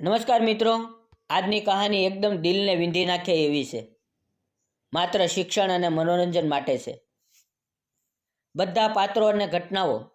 નમસ્કાર મિત્રો. આજની કહાની એકદમ દિલને વિંધી નાખે એવી છે. માત્ર શિક્ષણ અને મનોરંજન માટે છે. બધા પાત્રો અને ઘટનાઓ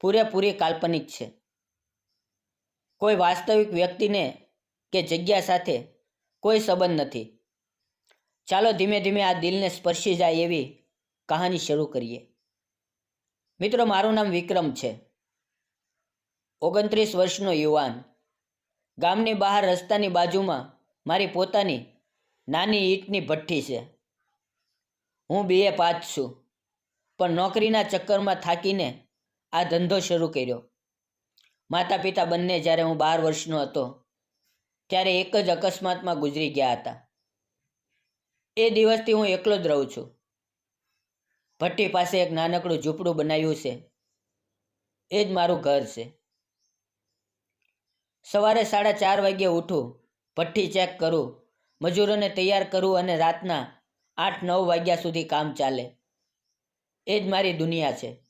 પૂરેપૂરી કાલ્પનિક છે. કોઈ વાસ્તવિક વ્યક્તિને કે જગ્યા સાથે કોઈ સંબંધ નથી. ચાલો ધીમે ધીમે આ દિલને સ્પર્શી જાય એવી કહાની શરૂ કરીએ. મિત્રો, મારું નામ વિક્રમ છે. ઓગણત્રીસ વર્ષનો યુવાન. ગામની બહાર રસ્તાની બાજુમાં મારી પોતાની નાની ઈંટની ભઠ્ઠી છે. હું બીએ પાસ છું, પણ નોકરીના ચક્કરમાં થાકીને આ ધંધો શરૂ કર્યો. માતા પિતા બંને જ્યારે હું બાર વર્ષનો હતો, ત્યારે એક જ અકસ્માતમાં ગુજરી ગયા હતા. એ દિવસથી હું એકલો જ રહું છું. ભઠ્ઠી પાસે એક નાનકડું ઝૂંપડું બનાવ્યું છે. એ જ મારું ઘર છે. સવારે સાડા ચાર વાગે ઉઠું ભઠ્ઠી ચેક કરું, મજૂરોને તૈયાર કરું અને રાતના આઠ, નવ વાગ્યા સુધી કામ ચાલે. એ જ મારી દુનિયા છે.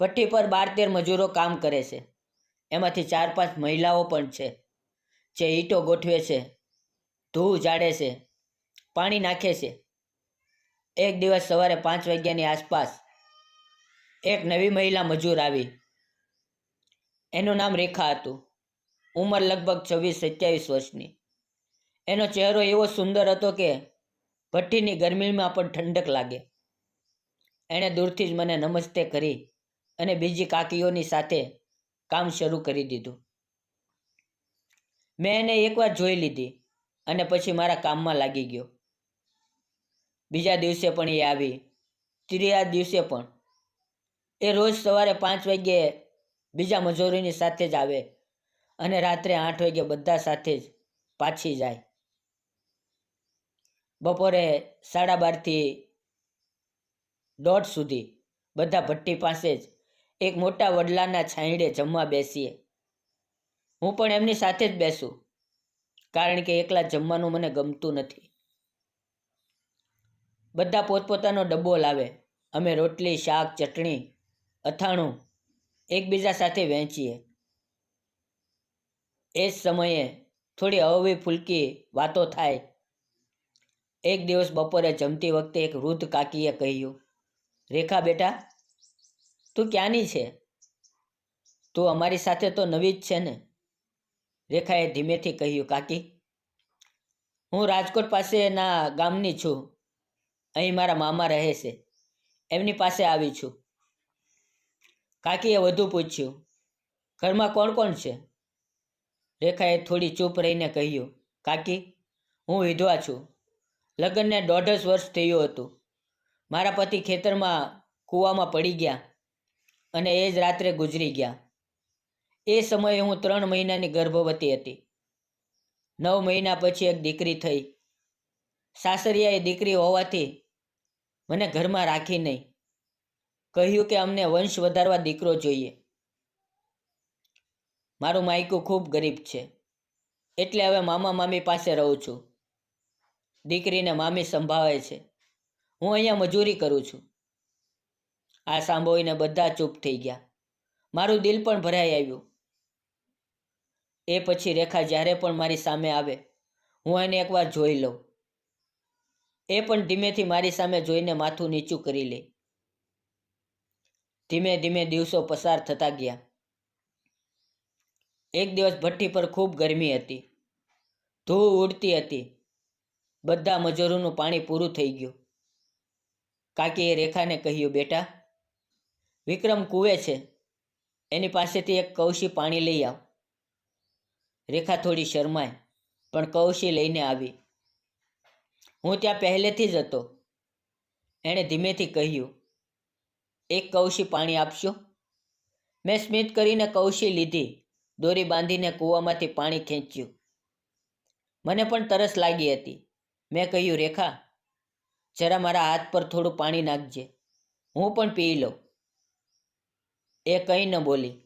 ભઠ્ઠી પર બાર, તેર મજૂરો કામ કરે છે. એમાંથી ચાર, પાંચ મહિલાઓ પણ છે. જે ઈંટો ગોઠવે છે ધૂ જાડે છે, પાણી નાખે છે. એક દિવસ સવારે પાંચ વાગ્યાની આસપાસ એક નવી મહિલા મજૂર આવી. એનું નામ રેખા હતું. ઉંમર લગભગ છવ્વીસ સત્યાવીસ વર્ષની. એનો ચહેરો એવો સુંદર હતો કે ભઠ્ઠીની ગરમીમાં પણ ઠંડક લાગે. એણે દૂરથી જ મને નમસ્તે કરી અને બીજી કાકીઓની સાથે કામ શરૂ કરી દીધું. મેં એને એકવાર જોઈ લીધી અને પછી મારા કામમાં લાગી ગયો. બીજા દિવસે પણ એ આવી, ત્રીજા દિવસે પણ. એ રોજ સવારે પાંચ વાગ્યે બીજા મજૂરીની સાથે જ આવે. અને રાત્રે આઠ વાગે બધા સાથે જ પાછી જાય. બપોરે સાડા બારથી દોઢ સુધી બધા ભટ્ટી પાસે જ એક મોટા વડલાના છાંયડે જમવા બેસીએ. હું પણ એમની સાથે જ બેસું, કારણ કે એકલા જમવાનું મને ગમતું નથી. બધા પોતપોતાનો ડબ્બો લાવે, અમે રોટલી, શાક, ચટણી, અથાણું એકબીજા સાથે વહેંચીએ. એ જ સમયે થોડી અવવી ફૂલકી વાતો થાય. એક દિવસ બપોરે જમતી વખતે એક વૃદ્ધ કાકીએ કહ્યું, રેખા બેટા, તું ક્યાંની છે? તું અમારી સાથે તો નવી જ છે ને? રેખાએ ધીમેથી કહ્યું, કાકી, હું રાજકોટ પાસેના ગામની છું. અહીં મારા મામા રહે છે. એમની પાસે આવી છું. કાકીએ વધુ પૂછ્યું, ઘરમાં કોણ કોણ છે? રેખાએ થોડી ચૂપ રહીને કહ્યું, કાકી, હું વિધવા છું. લગ્નને દોઢ જ વર્ષ થયું હતું. મારા પતિ ખેતરમાં કૂવામાં પડી ગયા અને એ જ રાત્રે ગુજરી ગયા. એ સમયે હું ત્રણ મહિનાની ગર્ભવતી હતી. નવ મહિના પછી એક દીકરી થઈ. સાસરિયાએ દીકરી હોવાથી મને ઘરમાં રાખી નહીં. કહ્યું કે અમને વંશ વધારવા દીકરો જોઈએ. મારું માયકું ખૂબ ગરીબ છે. એટલે હવે મામા મામી પાસે રહું છું. દીકરીને મામી સંભાળે છે. હું અહીંયા મજૂરી કરું છું. આ સાંભળીને બધા ચૂપ થઈ ગયા. મારું દિલ પણ ભરાઈ આવ્યું. એ પછી રેખા જ્યારે પણ મારી સામે આવે, હું એને એકવાર જોઈ લઉં. એ પણ ધીમેથી મારી સામે જોઈને માથું નીચું કરી લે. ધીમે ધીમે દિવસો પસાર થતા ગયા. એક દિવસ ભઠ્ઠી પર ખૂબ ગરમી હતી. ધૂ ઉડતી હતી. બધા મજૂરોનું પાણી પૂરું થઈ ગયું. કાકીએ રેખાને કહ્યું, બેટા, વિક્રમ કૂવે છે. એની પાસેથી એક કૌશી પાણી લઈ આવ. રેખા થોડી શરમાય પણ કૌશી લઈને આવી. હું ત્યાં પહેલેથી જ હતો. એણે ધીમેથી કહ્યું, એક કૌશી પાણી આપશો? મેં સ્મિત કરીને કૌશી લીધી. દોરી બાંધીને કૂવામાંથી પાણી ખેંચ્યું. મને પણ તરસ લાગી હતી. મેં કહ્યું, રેખા, જરા મારા હાથ પર થોડું પાણી નાખજે. હું પણ પી લઉં. એ કંઈ ન બોલી.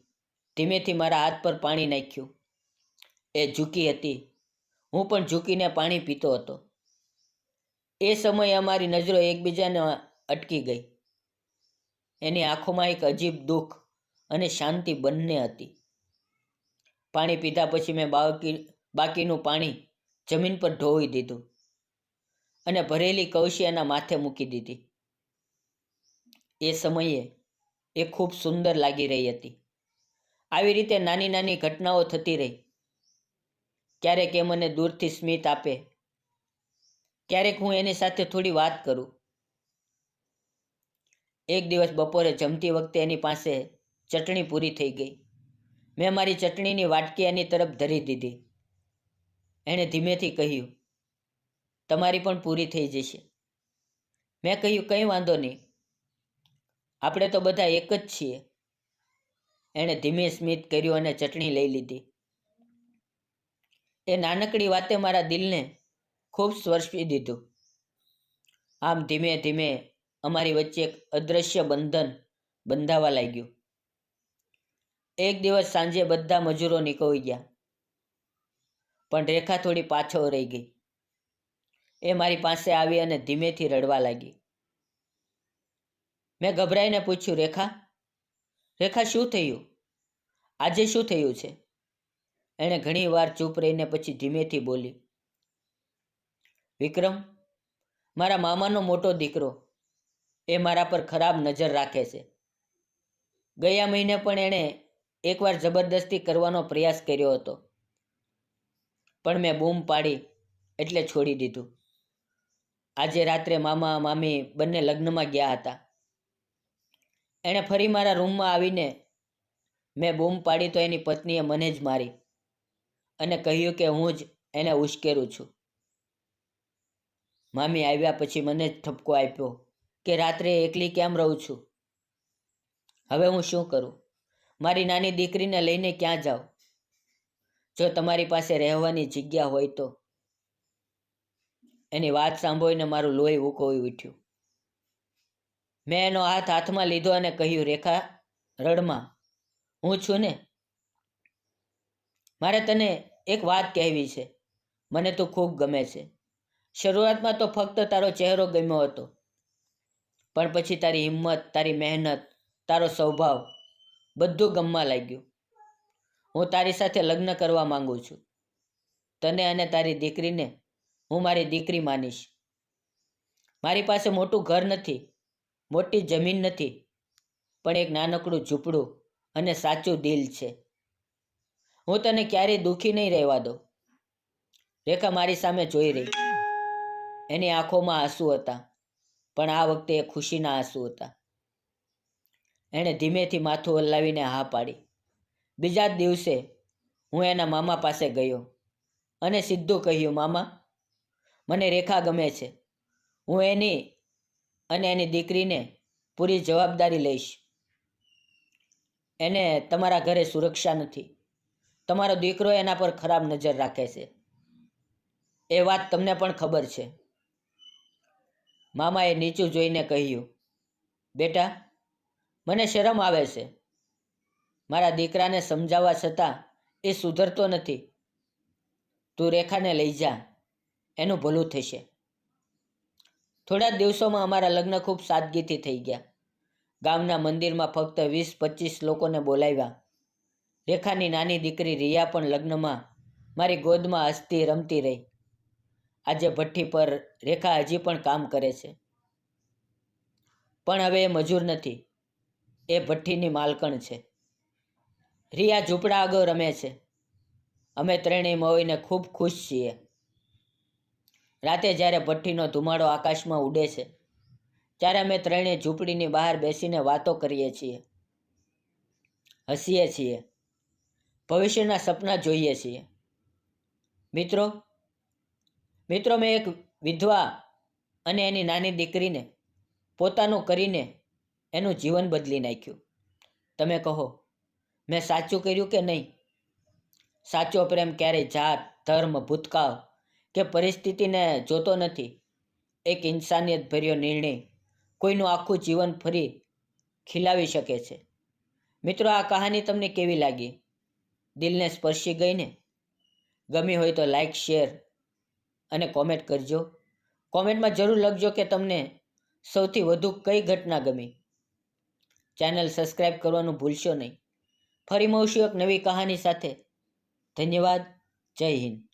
ધીમેથી મારા હાથ પર પાણી નાખ્યું. એ ઝૂકી હતી. હું પણ ઝૂકીને પાણી પીતો હતો. એ સમયે અમારી નજરો એકબીજાને અટકી ગઈ. એની આંખોમાં એક અજીબ દુઃખ અને શાંતિ બંને હતી. પાણી પીધા પછી મેં બાકી, બાકીનું પાણી જમીન પર ઢોળી દીધું અને ભરેલી એના માથે મૂકી દીધી. એ સમયે એ ખૂબ સુંદર લાગી રહી હતી. આવી રીતે નાની નાની ઘટનાઓ થતી રહી. ક્યારેક એ મને દૂરથી સ્મિત આપે. ક્યારેક હું એની સાથે થોડી વાત કરું. એક દિવસ બપોરે જમતી વખતે એની પાસે ચટણી પૂરી થઈ ગઈ. મેં મારી ચટણીની વાટકી એની તરફ ધરી દીધી. એણે ધીમેથી કહ્યું, તમારી પણ પૂરી થઈ જશે. મેં કહ્યું, કંઈ વાંધો નહીં. આપણે તો બધા એક જ છીએ. એણે ધીમે સ્મિત કર્યું અને ચટણી લઈ લીધી. એ નાનકડી વાતે મારા દિલને ખૂબ સ્પર્શી દીધું. આમ ધીમે ધીમે અમારી વચ્ચે એક અદૃશ્ય બંધન બંધાવા લાગ્યું. એક દિવસ સાંજે બધા મજૂરો નીકળી ગયા. પણ રેખા થોડી પાછો રહી ગઈ. એ મારી પાસે આવી અને ધીમેથી રડવા લાગી. મેં ગભરાઈને પૂછ્યું, રેખા રેખા, શું થયું? આજે શું થયું છે? એણે ઘણી વાર ચૂપ રહીને પછી ધીમેથી બોલી, વિક્રમ, મારા મામાનો મોટો દીકરો એ મારા પર ખરાબ નજર રાખે છે. ગયા મહિને પણ એણે એકવાર જબરદસ્તી કરવાનો પ્રયાસ કર્યો હતો. પણ મેં બૂમ પાડી એટલે છોડી દીધું. આજે રાત્રે મામા, મામી બંને લગ્નમાં ગયા હતા. એણે ફરી મારા રૂમમાં આવીને મેં બૂમ પાડી તો એની પત્નીએ મને જ મારી અને કહ્યું કે હું જ એને ઉશ્કેરું છું. મામી આવ્યા પછી મને જ ઠપકો આપ્યો કે રાત્રે એકલી કેમ રહું છું? હવે હું શું કરું? મારી નાની દીકરીને લઈને ક્યાં જાઓ જો તમારી પાસે રહેવાની જગ્યા હોય તો. એની વાત સાંભળીને મારું લોહી ઉકોવી ઉઠ્યું. મેં એનો હાથ હાથમાં લીધો અને કહ્યું, રેખા, રડમાં. હું છું ને? મારે તને એક વાત કહેવી છે. મને તું ખૂબ ગમે છે. શરૂઆતમાં તો ફક્ત તારો ચહેરો ગમ્યો હતો. પણ પછી તારી હિંમત, તારી મહેનત, તારો સ્વભાવ બધું ગમવા લાગ્યું. હું તારી સાથે લગ્ન કરવા માંગુ છું. તને અને તારી દીકરીને હું મારી દીકરી માનીશ. મારી પાસે મોટું ઘર નથી, મોટી જમીન નથી, પણ એક નાનકડું ઝૂંપડું અને સાચું દિલ છે. હું તને ક્યારેય દુઃખી નહીં રહેવા દઉં. રેખા મારી સામે જોઈ રહી. એની આંખોમાં આંસુ હતા, પણ આ વખતે એ ખુશીના આંસુ હતા. એણે ધીમેથી માથું હલાવીને હા પાડી. બીજા જ દિવસે હું એના મામા પાસે ગયો અને સીધું કહ્યું, મામા, મને રેખા ગમે છે. હું એની અને એની દીકરીને પૂરી જવાબદારી લઈશ. એને તમારા ઘરે સુરક્ષા નથી. તમારો દીકરો એના પર ખરાબ નજર રાખે છે. એ વાત તમને પણ ખબર છે. મામાએ નીચું જોઈને કહ્યું, બેટા મને શરમ આવે છે. મારા દીકરાને સમજાવવા છતાં એ સુધરતો નથી. તું રેખાને લઈ જા. એનું ભલું થશે. થોડા દિવસોમાં અમારા લગ્ન ખૂબ સાદગીથી થઈ ગયા. ગામના મંદિરમાં ફક્ત વીસ પચીસ લોકોને બોલાવ્યા. રેખાની નાની દીકરી રિયા પણ લગ્નમાં મારી ગોદમાં હસતી રમતી રહી. આજે ભઠ્ઠી પર રેખા હજી પણ કામ કરે છે. પણ હવે એ મજૂર નથી. એ ભઠ્ઠીની માલકણ છે. રિયા ઝૂંપડા આગળ રમે છે. અમે ત્રણેય મળીને ખૂબ ખુશ છીએ. રાતે જ્યારે ભઠ્ઠીનો ધુમાડો આકાશમાં ઉડે છે, ત્યારે અમે ત્રણેય ઝૂંપડીની બહાર બેસીને વાતો કરીએ છીએ. હસીએ છીએ. ભવિષ્યના સપના જોઈએ છીએ. મિત્રો મિત્રો, મેં એક વિધવા અને એની નાની દીકરીને પોતાનું કરીને એનું જીવન બદલી નાખ્યું. તમે કહો, મેં સાચું કર્યું કે નહીં? સાચો પ્રેમ ક્યારેય જાત, ધર્મ, ભૂતકાળ કે પરિસ્થિતિને જોતો નથી. એક ઇન્સાનિયત ભર્યો નિર્ણય કોઈનું આખું જીવન ફરી ખીલાવી શકે છે. મિત્રો, આ કહાની તમને કેવી લાગી? દિલને સ્પર્શી ગઈ ને ગમી હોય તો લાઈક શેર અને કોમેન્ટ કરજો. કોમેન્ટમાં જરૂર લખજો કે તમને સૌથી વધુ કઈ ઘટના ગમી. ચેનલ સબસ્ક્રાઈબ કરવાનું ભૂલશો નહીં. ફરી મળશું એક નવી કહાની સાથે. ધન્યવાદ. જય હિન્દ.